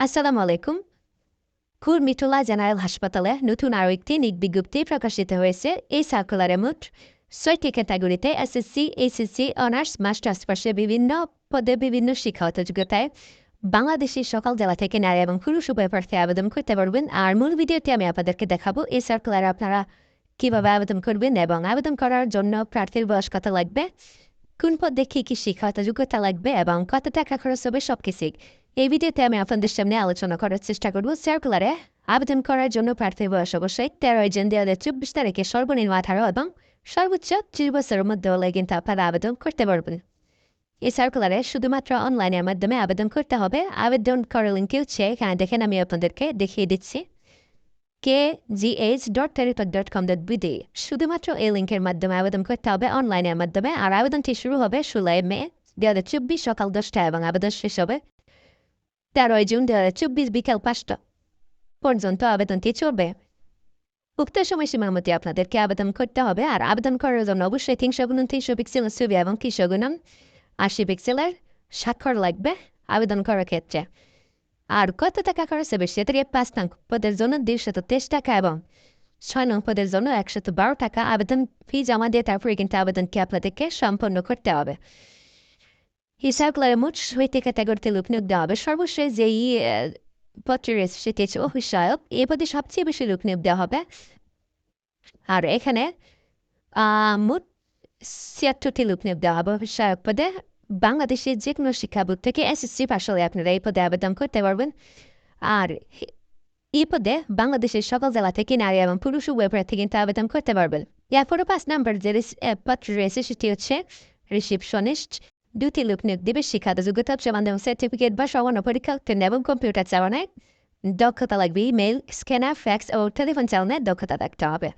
আসসালামু আলাইকুম খুর কুর্মিটোলা জেনারেল হাসপাতালে নতুন আরও একটি নিক বিজ্ঞপ্তি প্রকাশিত হয়েছে এই সার্কুলারে মোট ছয়টি ক্যাটাগরিতে এসএসসি এইচএসসি অনার্স মাস্টার্স পাশে বিভিন্ন পদে বিভিন্ন শিক্ষাগত যোগ্যতায় বাংলাদেশের সকল জেলা থেকে নারী এবং পুরুষ উভয় প্রার্থী আবেদন করতে পারবেন আর মূল ভিডিওটি আমি আপনাদেরকে দেখাবো এই সার্কুলারে আপনারা কীভাবে আবেদন করবেন এবং আবেদন করার জন্য প্রার্থীর বয়স কত লাগবে কোন পদে কী কী শিক্ষাগত যোগ্যতা লাগবে এবং কত টাকা খরচ হবে সব এই ভিডিওতে আমি আপনাদের সামনে আলোচনা করার চেষ্টা করব সার্কুলারে আবেদন করার জন্য প্রার্থীর বয়স অবশ্যই তেরোই জুন দু হাজার চব্বিশ তারিখে সর্বনিম্ন আঠারো এবং সর্বোচ্চ ত্রিশ বছরের মধ্যে হলে কিন্তু আপনারা আবেদন করতে পারবেন এই সার্কুলারে শুধুমাত্র অনলাইনের মাধ্যমে আবেদন করতে হবে আবেদন করার লিঙ্কে হচ্ছে এখানে দেখেন আমি আপনাদেরকে দেখিয়ে দিচ্ছি K G H dot Teletalk dot com dot BD শুধুমাত্র এই লিঙ্কের মাধ্যমে আবেদন করতে হবে অনলাইনের মাধ্যমে আর আবেদনটি শুরু হবে ষোলোই মে দু হাজার চব্বিশ সকাল দশটায় এবং আবেদন শেষ হবে তেরোই জুন দু হাজার চব্বিশ বিকাল পাঁচটা পর্যন্ত আবেদনটি চলবে উক্ত সময়সীমার মধ্যে আপনাদেরকে আবেদন করতে হবে আর আবেদন করার জন্য অবশ্যই তিনশো উনত্রিশশো পিক্সেলের ছবি এবং তিনশো গুণন আশি পিক্সেলের স্বাক্ষর লাগবে আবেদন করার ক্ষেত্রে আর কত টাকা খরচ হবে সেটা পাঁচ নং পদের জন্য দুইশত তেইশ টাকা এবং ছয় নং পদের জন্য একশত বারো টাকা আবেদন ফি জমা দিয়ে তারপরে কিন্তু আবেদনকে আপনাদেরকে সম্পন্ন করতে হবে হিসাবগুলোর মোট ছয়টি ক্যাটাগরিতে লোক নিয়োগ দেওয়া হবে সর্বশেষ যেই পত্রে রয়েছে সেটি হচ্ছে অভিষয়ক এই পদে সবচেয়ে বেশি লোক দেওয়া হবে আর এখানে মোট ছিয়াত্তরটি লোক নিয়োগ দেওয়া হবে অভিষয়ক পদে বাংলাদেশের যে কোনো শিক্ষা বোর্ড থেকে এসএসসি পাশ হলে আপনারা এই পদে আবেদন করতে পারবেন আর এই পদে বাংলাদেশের সকল জেলা থেকে নারী এবং পুরুষ উভয় প্রার্থী কিন্তু আবেদন করতে পারবেন এরপরে পাঁচ নাম্বার যে পত্র রয়েছে সেটি হচ্ছে রিসিপশনিস্ট দুটি লোক নিয়োগ দিবে শিক্ষাগত যোগ্যতা প্রমাণ এবং সার্টিফিকেট বা সমান্য পরীক্ষা উত্তীর্ণ এবং কম্পিউটার চালানোয় দক্ষতা লাগবে ইমেল স্ক্যানার ফ্যাক্স ও টেলিফোন চালানোর দক্ষতা থাকতে হবে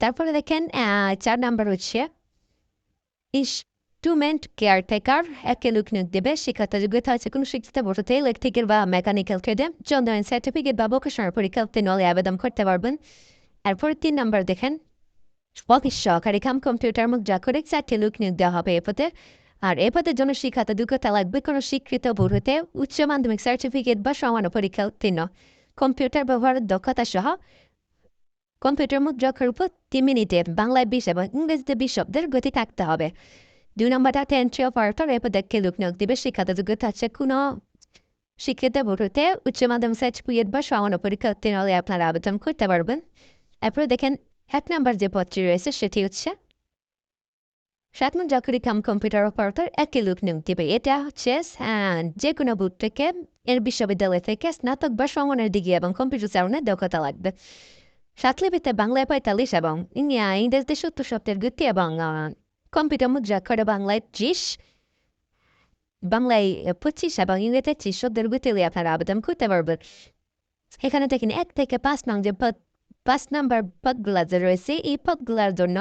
তারপরে দেখেন চার নাম্বার হচ্ছে ইনস্ট্রুমেন্ট কেয়ারটেকার একে লোক নিয়োগ দেবে শিক্ষাগত যোগ্যতা হচ্ছে কোনো শিক্ষিত বসতে ইলেকট্রিকের বা মেকানিক্যাল ট্রেডে চন্দ্রায়ন সার্টিফিকেট বা ভোকেশনাল পরীক্ষা উত্তীর্ণ হলে আবেদন করতে পারবেন এরপর তিন নাম্বার দেখেন অফিস সহকারী কাম কম্পিউটার মুখ যা করে চারটি লোক নিয়োগ দেওয়া হবে এ পথে আর এ পদের জন্য শিক্ষাতে যোগ্যতা লাগবে। কোনো স্বীকৃত বোর্ড উচ্চ মাধ্যমিক সার্টিফিকেট বা সমান পরীক্ষা উত্তীর্ণ। কম্পিউটার ব্যবহারের দক্ষতা সহ কম্পিউটার মুদ্রাক্ষর উপর তিন মিনিটে বাংলায় বিশ এবং ইংরেজিতে বিশ শব্দের গতি থাকতে হবে। দুই নম্বরটা এন্ট্রি অপারেটর এ পদে লোক নিয়োগ দেবে শিক্ষাতে যোগ্যতা আছে। কোনো শিক্ষিত বোর্ড হতে উচ্চ মাধ্যমিক সার্টিফিকেট বা সমান পরীক্ষা উত্তীর্ণ হলে আপনারা আবেদন করতে পারবেন। এরপরে দেখেন এক নম্বর যে পদটি রয়েছে সেটি হচ্ছে সাতমন চাকরি কাম কম্পিউটার অপারেটর একই লোক নিয়োগ দেবে এটা হচ্ছে যে কোনো বুথ থেকে এর বিশ্ববিদ্যালয় থেকে স্নাতক বা সমানের দিকে এবং কম্পিউটার চালনের দক্ষতা লাগবে সাতলিপিতে বাংলায় পঁয়তাল্লিশ এবং ইংরেজিতে সত্তর সপ্তাহের গতি এবং কম্পিউটার মুদ্রা করে বাংলায় ত্রিশ বাংলায় পঁচিশ এবং ইংরেজিতে ত্রিশ শব্দের গতি আপনারা আবেদন করতে পারবেন এখানে দেখেন এক থেকে পাঁচ নং যে পদ পাঁচ নাম্বার পদগুলা যে রয়েছে এই পদগুলার জন্য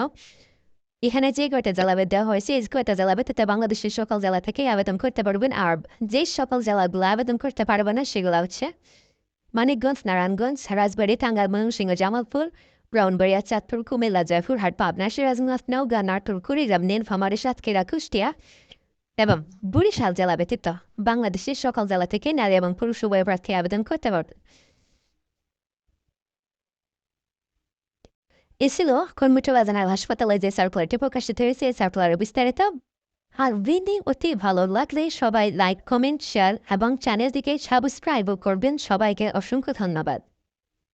এখানে যে কয়টা জেলাবে দেওয়া হয়েছে এই কয়টা জেলাবে তাতে বাংলাদেশের সকল জেলা থেকে আবেদন করতে পারবেন আর যে সকল জেলাগুলো আবেদন করতে পারবে না সেগুলো হচ্ছে মানিকগঞ্জ নারায়ণগঞ্জ রাজবাড়ি টাঙ্গাইল ময়মনসিংহ জামালপুর ব্রাউনবাড়িয়া চাঁদপুর কুমিল্লা জয়পুরহাট পাবনা সিরাজগঞ্জ নৌগা নাটোর কুড়িগ্রাম নীলফামারী সাতক্ষীরা কুষ্টিয়া এবং বরিশাল জেলা ব্যতীত বাংলাদেশের সকল জেলা থেকে নারী এবং পুরুষ উভয় প্রার্থী আবেদন করতে পারবেন এ ছিল কর্মীটো বাজানার হাসপাতালে যে সার্কুলারটি প্রকাশিত হয়েছে এই সার্কুলারের বিস্তারিত আর ভিডিও অতি ভালো লাগলে সবাই লাইক কমেন্ট শেয়ার এবং চ্যানেলটিকে সাবস্ক্রাইবও করবেন সবাইকে অসংখ্য ধন্যবাদ